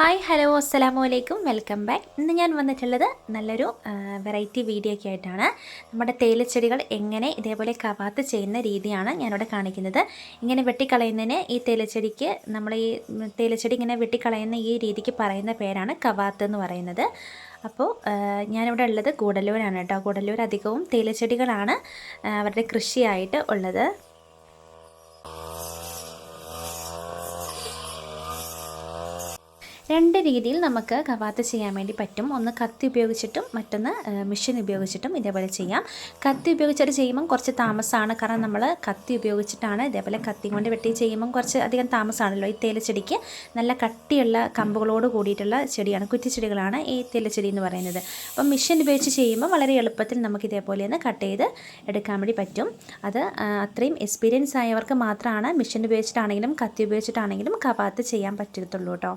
Hi hello അസ്സലാമു അലൈക്കും. Welcome back. ഇന്ന് ഞാൻ വന്നിട്ടുള്ളത് നല്ലൊരു വെറൈറ്റി വീഡിയോ ഒക്കെ ആയിട്ടാണ്. നമ്മുടെ തേയിലച്ചെടികൾ എങ്ങനെ ഇതേപോലെ കവാത്ത് ചെയ്യുന്ന രീതിയാണ് ഞാനിവിടെ കാണിക്കുന്നത്. ഇങ്ങനെ വെട്ടിക്കളയുന്നതിന് ഈ തേയിലച്ചെടിക്ക് നമ്മൾ ഈ തേയിലച്ചെടി ഇങ്ങനെ വെട്ടിക്കളയുന്ന ഈ രീതിക്ക് പറയുന്ന പേരാണ് കവാത്ത് എന്ന് പറയുന്നത്. അപ്പോൾ ഞാനിവിടെ ഉള്ളത് ഗൂഡല്ലൂരാണ് കേട്ടോ. ഗൂഡല്ലൂർ അധികവും തേയിലച്ചെടികളാണ് അവരുടെ കൃഷിയായിട്ട് ഉള്ളത്. രണ്ട് രീതിയിൽ നമുക്ക് കവാത്ത് ചെയ്യാൻ വേണ്ടി പറ്റും. ഒന്ന് കത്തി ഉപയോഗിച്ചിട്ടും മറ്റൊന്ന് മെഷീൻ ഉപയോഗിച്ചിട്ടും ഇതേപോലെ ചെയ്യാം. കത്തി ഉപയോഗിച്ചിട്ട് ചെയ്യുമ്പം കുറച്ച് താമസമാണ് കാരണം നമ്മൾ കത്തി ഉപയോഗിച്ചിട്ടാണ് ഇതേപോലെ കത്തി കൊണ്ട് വെട്ടി ചെയ്യുമ്പം കുറച്ച് അധികം താമസമാണല്ലോ ഈ തേയിലച്ചെടിക്ക്. നല്ല കട്ടിയുള്ള കമ്പുകളോട് കൂടിയിട്ടുള്ള ചെടിയാണ് കുറ്റിച്ചെടികളാണ് ഈ തേയിലച്ചെടി എന്ന് പറയുന്നത്. അപ്പം മെഷീൻ ഉപയോഗിച്ച് ചെയ്യുമ്പോൾ വളരെ എളുപ്പത്തിൽ നമുക്ക് ഇതേപോലെ ഒന്ന് കട്ട് ചെയ്ത് എടുക്കാൻ വേണ്ടി പറ്റും. അത് അത്രയും എക്സ്പീരിയൻസ് ആയവർക്ക് മാത്രമാണ് മെഷീൻ ഉപയോഗിച്ചിട്ടാണെങ്കിലും കത്തി ഉപയോഗിച്ചിട്ടാണെങ്കിലും കവാത്ത് ചെയ്യാൻ പറ്റത്തുള്ളൂ കേട്ടോ.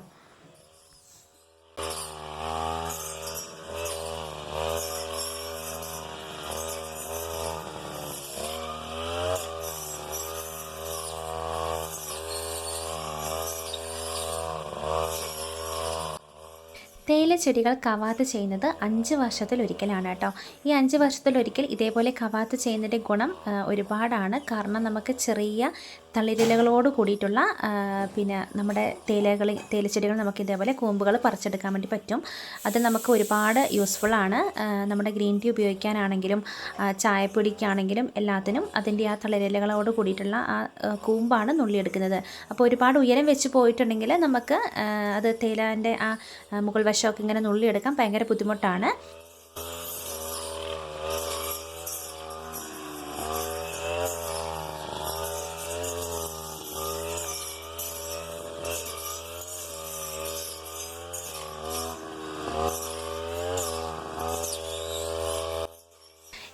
tế തേയില ചെടികൾ കവാത്ത് ചെയ്യുന്നത് അഞ്ച് വർഷത്തിൽ ഒരിക്കലാണ് കേട്ടോ. ഈ അഞ്ച് വർഷത്തിൽ ഒരിക്കൽ ഇതേപോലെ കവാത്ത് ചെയ്യുന്നതിന്റെ ഗുണം ഒരുപാടാണ്. കാരണം നമുക്ക് ചെറിയ തളിരിലകളോട് കൂടിയിട്ടുള്ള പിന്നെ നമ്മുടെ തേലകൾ തേലച്ചെടികൾ നമുക്ക് ഇതേപോലെ കൂമ്പുകൾ പറിച്ചെടുക്കാൻ വേണ്ടി പറ്റും. അത് നമുക്ക് ഒരുപാട് യൂസ്ഫുള്ളാണ്. നമ്മുടെ ഗ്രീൻ ടീ ഉപയോഗിക്കാനാണെങ്കിലും ചായപ്പൊടിക്കാണെങ്കിലും എല്ലാത്തിനും അതിന്റെ ആ തളിരിലകളോട് കൂടിയിട്ടുള്ള ആ കൂമ്പാണ് നുള്ളിയെടുക്കുന്നത്. അപ്പോൾ ഒരുപാട് ഉയരം വെച്ച് പോയിട്ടുണ്ടെങ്കിൽ നമുക്ക് അത് തേലാന്റെ ആ, മുകൾ വശമൊക്കെ ഇങ്ങനെ നുള്ളിയെടുക്കാൻ ഭയങ്കര ബുദ്ധിമുട്ടാണ്.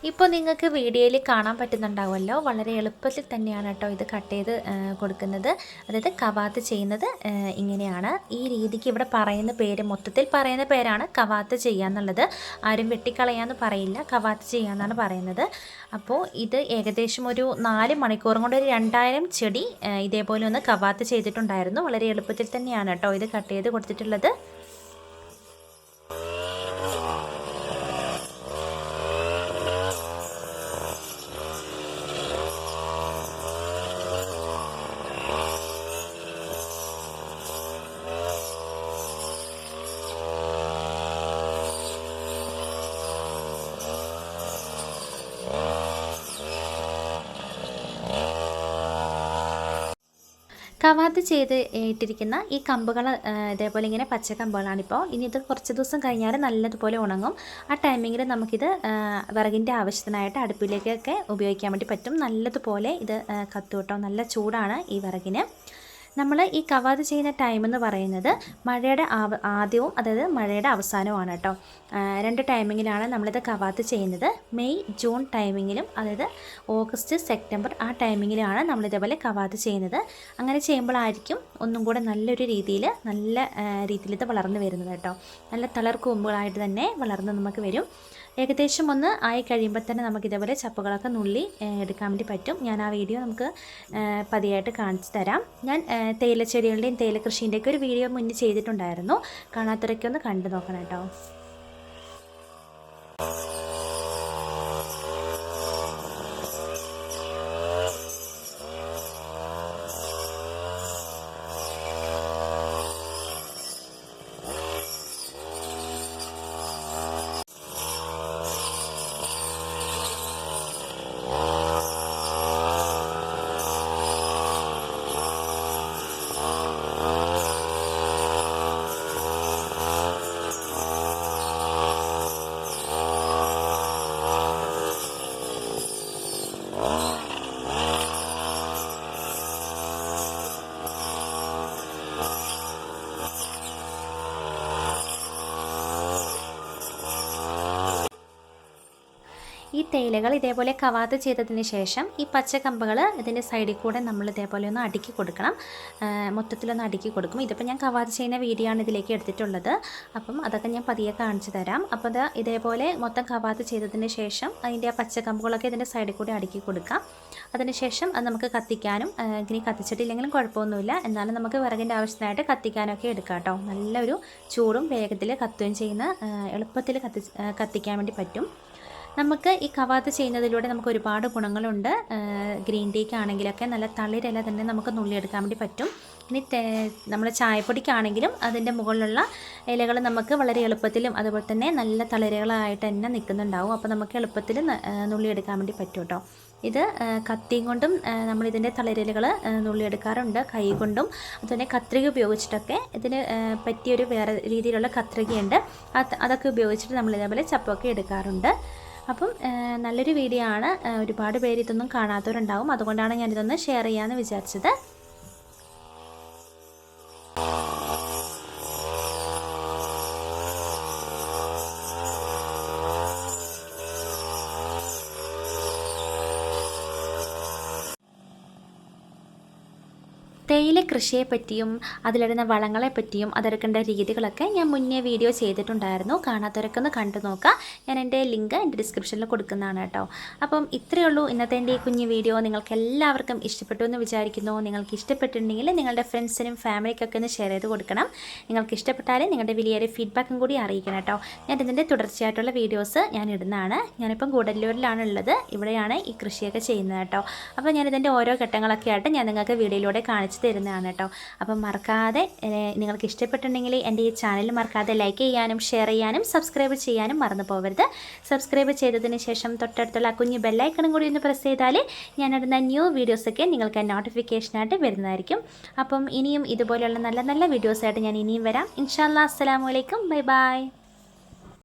ഇപ്പോൾ നിങ്ങൾക്ക് വീഡിയോയിൽ കാണാൻ പറ്റുന്നുണ്ടാവുമല്ലോ. വളരെ എളുപ്പത്തിൽ തന്നെയാണ് കേട്ടോ ഇത് കട്ട് ചെയ്ത് കൊടുക്കുന്നത്. അതായത് കവാത്ത് ചെയ്യുന്നത് ഇങ്ങനെയാണ്. ഈ രീതിക്ക് ഇവിടെ പറയുന്ന പേര് മൊത്തത്തിൽ പറയുന്ന പേരാണ് കവാത്ത് ചെയ്യുക എന്നുള്ളത്. ആരും വെട്ടിക്കളയാന്ന് പറയില്ല. കവാത്ത് ചെയ്യുക എന്നാണ് പറയുന്നത്. അപ്പോൾ ഇത് ഏകദേശം ഒരു നാല് മണിക്കൂറും കൊണ്ട് ഒരു രണ്ടായിരം ചെടി ഇതേപോലെ ഒന്ന് കവാത്ത് ചെയ്തിട്ടുണ്ടായിരുന്നു. വളരെ എളുപ്പത്തിൽ തന്നെയാണ് കേട്ടോ ഇത് കട്ട് ചെയ്ത് കൊടുത്തിട്ടുള്ളത്. കവാത്ത് ചെയ്ത് ഇട്ടിരിക്കുന്ന ഈ കമ്പുകൾ ഇതേപോലെ ഇങ്ങനെ പച്ച കമ്പുകളാണിപ്പോൾ ഇനി ഇത് കുറച്ച് ദിവസം കഴിഞ്ഞാൽ നല്ലതുപോലെ ഉണങ്ങും. ആ ടൈമിങ്ങിൽ നമുക്കിത് വിറകിന്റെ ആവശ്യത്തിനായിട്ട് അടുപ്പിലേക്കൊക്കെ ഉപയോഗിക്കാൻ വേണ്ടി പറ്റും. നല്ലതുപോലെ ഇത് ആ, കത്തും കേട്ടോ നല്ല ചൂടാണ് ഈ വിറകിന്. നമ്മൾ ഈ കവാത് ചെയ്യുന്ന ടൈം എന്ന് പറയുന്നത് മഴയുടെ ആദ്യവും അതായത് മഴയുടെ അവസാനവുമാണ് കേട്ടോ. രണ്ട് ടൈമിങ്ങിലാണ് നമ്മളിത് കവാത്ത് ചെയ്യുന്നത്. മെയ് ജൂൺ ടൈമിങ്ങിലും അതായത് ഓഗസ്റ്റ് സെപ്റ്റംബർ ആ ടൈമിങ്ങിലാണ് നമ്മളിതേപോലെ കവാത്ത് ചെയ്യുന്നത്. അങ്ങനെ ചെയ്യുമ്പോഴായിരിക്കും ഒന്നും കൂടെ നല്ലൊരു രീതിയിൽ നല്ല രീതിയിൽ ഇത് വളർന്നു വരുന്നത് കേട്ടോ. നല്ല തളർക്കൂമ്പുകളായിട്ട് തന്നെ വളർന്ന് നമുക്ക് വരും. ഏകദേശം ഒന്ന് ആയി കഴിയുമ്പോൾ തന്നെ നമുക്ക് ഇതേപോലെ ചപ്പുകളൊക്കെ നുള്ളി എടുക്കാൻ വേണ്ടി പറ്റും. ഞാൻ ആ വീഡിയോ നമുക്ക് പതിയായിട്ട് കാണിച്ചു തരാം. ഞാൻ തേയിലച്ചെടികളുടെയും തേയില കൃഷീന്റെയൊക്കെ ഒരു വീഡിയോ മുന്നേ ചെയ്തിട്ടുണ്ടായിരുന്നു. കാണാത്തവരൊക്കെ ഒന്ന് കണ്ടു നോക്കണം കേട്ടോ. തേയിലകൾ ഇതേപോലെ കവാത്ത് ചെയ്തതിന് ശേഷം ഈ പച്ചക്കമ്പുകൾ ഇതിന്റെ സൈഡിൽ കൂടെ നമ്മൾ ഇതേപോലെ ഒന്ന് അടുക്കി കൊടുക്കണം. മൊത്തത്തിലൊന്ന് അടുക്കി കൊടുക്കും. ഇതിപ്പോൾ ഞാൻ കവാത്ത് ചെയ്യുന്ന വീഡിയോ ആണ് ഇതിലേക്ക് എടുത്തിട്ടുള്ളത്. അപ്പം അതൊക്കെ ഞാൻ പതിയെ കാണിച്ചു തരാം. അപ്പോൾ അത് ഇതേപോലെ മൊത്തം കവാത്ത് ചെയ്തതിന് ശേഷം അതിന്റെ ആ പച്ചക്കമ്പുകളൊക്കെ ഇതിന്റെ സൈഡിൽ കൂടെ അടുക്കി കൊടുക്കാം. അതിനുശേഷം അത് നമുക്ക് കത്തിക്കാനും ഇനി കത്തിച്ചിട്ടില്ലെങ്കിലും കുഴപ്പമൊന്നുമില്ല. എന്നാലും നമുക്ക് വിറകിന്റെ ആവശ്യത്തിനായിട്ട് കത്തിക്കാനൊക്കെ എടുക്കാം കേട്ടോ. നല്ലൊരു ചൂടും വേഗത്തിൽ കത്തുകയും ചെയ്യുന്ന എളുപ്പത്തിൽ കത്തി കത്തിക്കാൻ വേണ്ടി പറ്റും. നമുക്ക് ഈ കവാത്ത് ചെയ്യുന്നതിലൂടെ നമുക്ക് ഒരുപാട് ഗുണങ്ങളുണ്ട്. ഗ്രീൻ ടീക്ക് ആണെങ്കിലൊക്കെ നല്ല തളിരില തന്നെ നമുക്ക് നുള്ളിയെടുക്കാൻ വേണ്ടി പറ്റും. ഇനി നമ്മുടെ ചായപ്പൊടിക്കാണെങ്കിലും അതിന്റെ മുകളിലുള്ള ഇലകൾ നമുക്ക് വളരെ എളുപ്പത്തിലും അതുപോലെ തന്നെ നല്ല തളിരകളായിട്ട് തന്നെ നിൽക്കുന്നുണ്ടാവും. അപ്പോൾ നമുക്ക് എളുപ്പത്തിൽ നുള്ളിയെടുക്കാൻ വേണ്ടി പറ്റും കേട്ടോ ഇത് കത്തിയും കൊണ്ടും നമ്മളിതിന്റെ തളിരലുകൾ നുള്ളിയെടുക്കാറുണ്ട്. കൈ കൊണ്ടും അതുപോലെ കത്രിക ഉപയോഗിച്ചിട്ടൊക്കെ ഇതിന് പറ്റിയൊരു വേറെ രീതിയിലുള്ള കത്രികയുണ്ട്. അത് അതൊക്കെ ഉപയോഗിച്ചിട്ട് നമ്മൾ ഇതേപോലെ ചപ്പൊക്കെ എടുക്കാറുണ്ട്. അപ്പം നല്ലൊരു വീഡിയോ ആണ്. ഒരുപാട് പേര് ഇതൊന്നും കാണാത്തവരുണ്ടാവും. അതുകൊണ്ടാണ് ഞാനിതൊന്ന് ഷെയർ ചെയ്യാമെന്ന് വിചാരിച്ചത്. തേയില കൃഷിയെപ്പറ്റിയും അതിലിടുന്ന വളങ്ങളെ പറ്റിയും അതെടുക്കേണ്ട രീതികളൊക്കെ ഞാൻ മുന്നേ വീഡിയോ ചെയ്തിട്ടുണ്ടായിരുന്നു. കാണാത്തവരൊക്കെ ഒന്ന് കണ്ടു നോക്കുക. ഞാൻ എന്റെ ലിങ്ക് എന്റെ ഡിസ്ക്രിപ്ഷനിൽ കൊടുക്കുന്നതാണ് കേട്ടോ. അപ്പം ഇത്രയേ ഉള്ളൂ ഇന്നത്തെ എന്റെ ഈ കുഞ്ഞു വീഡിയോ. നിങ്ങൾക്ക് എല്ലാവർക്കും ഇഷ്ടപ്പെട്ടു എന്ന് വിചാരിക്കുന്നു. നിങ്ങൾക്ക് ഇഷ്ടപ്പെട്ടിട്ടുണ്ടെങ്കിൽ നിങ്ങളുടെ ഫ്രണ്ട്സിനും ഫാമിലിക്കൊക്കെ ഒന്ന് ഷെയർ ചെയ്ത് കൊടുക്കണം. നിങ്ങൾക്ക് ഇഷ്ടപ്പെട്ടാൽ നിങ്ങളുടെ വലിയൊരു ഫീഡ്ബാക്കും കൂടി അറിയിക്കണം കേട്ടോ. ഞാൻ ഇതിന്റെ തുടർച്ചയായിട്ടുള്ള വീഡിയോസ് ഞാൻ ഇടുന്നതാണ്. ഞാനിപ്പം കൂടല്ലൂരിലാണ് ഉള്ളത് ഇവിടെയാണ് ഈ കൃഷിയൊക്കെ ചെയ്യുന്നത് കേട്ടോ. അപ്പോൾ ഞാനിതിന്റെ ഓരോ ഘട്ടങ്ങളൊക്കെ ആയിട്ട് ഞാൻ നിങ്ങൾക്ക് വീഡിയോയിലൂടെ കാണിച്ചു തരുന്നതാണ് കേട്ടോ അപ്പം മറക്കാതെ നിങ്ങൾക്ക് ഇഷ്ടപ്പെട്ടുണ്ടെങ്കിൽ എന്റെ ഈ ചാനൽ മറക്കാതെ ലൈക്ക് ചെയ്യാനും ഷെയർ ചെയ്യാനും സബ്സ്ക്രൈബ് ചെയ്യാനും മറന്നു പോകരുത്. സബ്സ്ക്രൈബ് ചെയ്തതിന് ശേഷം തൊട്ടടുത്തുള്ള കുഞ്ഞ് ബെല്ലൈക്കണും കൂടി ഒന്ന് പ്രസ് ചെയ്താൽ ഞാൻ ഞാനിടുന്ന ന്യൂ വീഡിയോസൊക്കെ നിങ്ങൾക്ക് നോട്ടിഫിക്കേഷനായിട്ട് വരുന്നതായിരിക്കും. അപ്പം ഇനിയും ഇതുപോലെയുള്ള നല്ല നല്ല വീഡിയോസായിട്ട് ഞാൻ ഇനിയും വരാം. ഇൻഷാല്ലാ അലൈക്കും. Bye bye.